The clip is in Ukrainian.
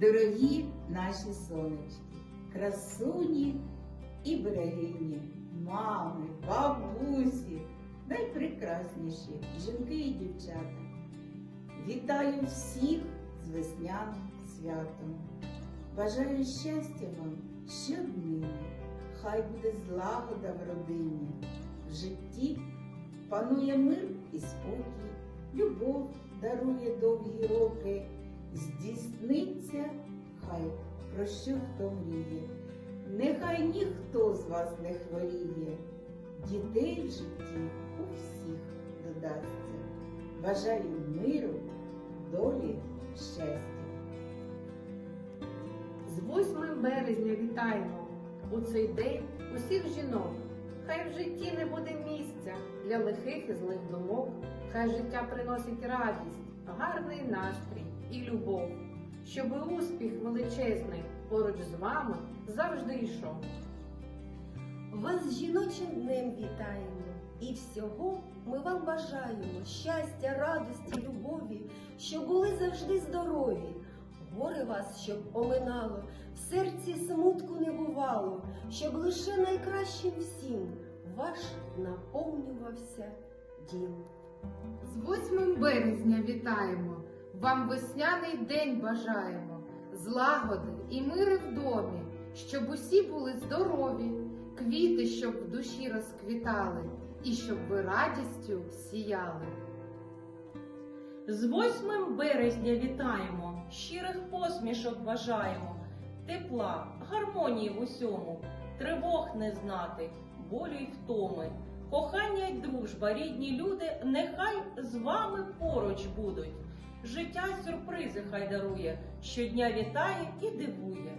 Дорогі наші сонечки, красуні і берегині, мами, бабусі, найпрекрасніші жінки і дівчата. Вітаю всіх з весняним святом. Бажаю щастя вам щоднини, хай буде злагода в родині. В житті панує мир і спокій, любов дарує довгі роки, про що хто мріє. Нехай ніхто з вас не хворіє, дітей в житті у всіх додасться. Бажаю миру, долі, щастя. З 8 березня вітаємо у цей день усіх жінок. Хай в житті не буде місця для лихих і злих думок. Хай життя приносить радість, гарний настрій і любов, щоби успіх величезний поруч з вами завжди йшов. Вас з жіночим днем вітаємо, і всього ми вам бажаємо щастя, радості, любові, щоб були завжди здорові. Горе вас, щоб оминало, в серці смутку не бувало, щоб лише найкращим всім ваш наповнювався дім. З 8 березня вітаємо, вам весняний день бажаємо, злагоди і мири в домі, щоб усі були здорові, квіти, щоб в душі розквітали, і щоб ви радістю сіяли. З 8 березня вітаємо, щирих посмішок бажаємо, тепла, гармонії в усьому, тривог не знати, болю й втоми. Кохання й дружба, рідні люди, нехай з вами поруч будуть. Життя сюрпризи хай дарує, щодня вітає і дивує.